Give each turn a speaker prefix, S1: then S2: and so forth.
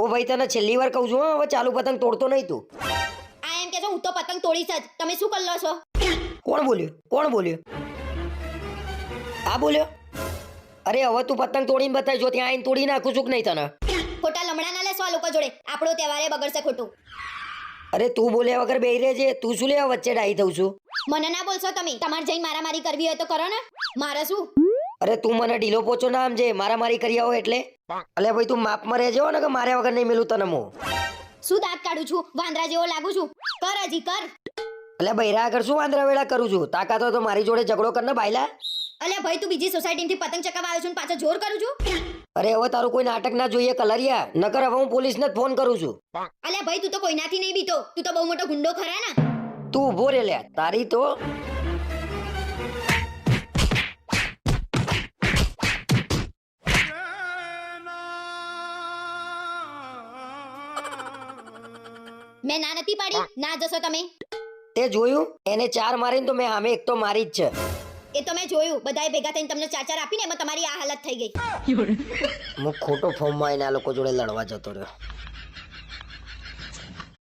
S1: ઓ ભાઈ તને છેલ્લી વાર કહું છું હો, હવે ચાલુ પતંગ તોડતો નહીં તું.
S2: આ એમ કે છો હું તો પતંગ તોડીશ જ. તમે શું કરી લો છો?
S1: કોણ બોલ્યું? કોણ બોલ્યું? આ બોલ્યો? અરે હવે તું પતંગ તોડીને બતાવી જો ત્યાં આઈને તોડી નાખું છું કે નહીં તને?
S2: ખોટા લમણા ના લેશો આ લોકો જોડે. આપણો તહેવારે બગડશે ખોટું.
S1: અરે તું બોલ્યા વગર બેહી રહેજે. તું શું લેવા વચ્ચે ડાહી થઉં છું?
S2: મને ના બોલશો તમે. તમારે જઈને મારામારી કરવી હોય તો કરો ને. મારે શું?
S1: અરે તું મને ઢીલો પોચો ના સમજે. મારા મારી કરી આવો એટલે. અલે ભાઈ તું માપમાં રહેજો ને કે માર્યા વગર નહીં મેલું તને હું.
S2: શું દાંત કાઢું છું? વાંદરા જેવો લાગુ છું? કર હજી કર.
S1: અલે બૈરા આગળ શું વાંદરા વેળા કરું છું? તાકાત હોય તો મારી જોડે ઝઘડો કર ને બાયલા.
S2: અલ્યા ભાઈ તું બીજી સોસાયટીમાંથી પતંગ ચકાવવા આવ્યો છું ને પાછો જોર કરું છું?
S1: અરે હવે તારું કોઈ નાટક ના જોઈએ કલરિયા. નકર હવે હું પોલીસને જ ફોન કરું છું.
S2: અલ્યા ભાઈ તું તો કોઈનાથી નહીં બીતો. તું તો બહુ મોટો ગુંડો ખરા ને.
S1: તું ઊભો રે લે તારી તો
S2: મેં ના નથી પાડી. ના જશો તમે.
S1: તે જોયું? એને ચાર મારીને તો મેં સામે એક તો મારી જ છે.
S2: એ તો મેં જોયું. બધાએ ભેગા થઈને તમને ચાર ચાર આપીને એમાં તમારી આ હાલત થઈ ગઈ.
S1: હું ખોટો ફોર્મમાં આ લોકો જોડે લડવા જતો રહ્યો.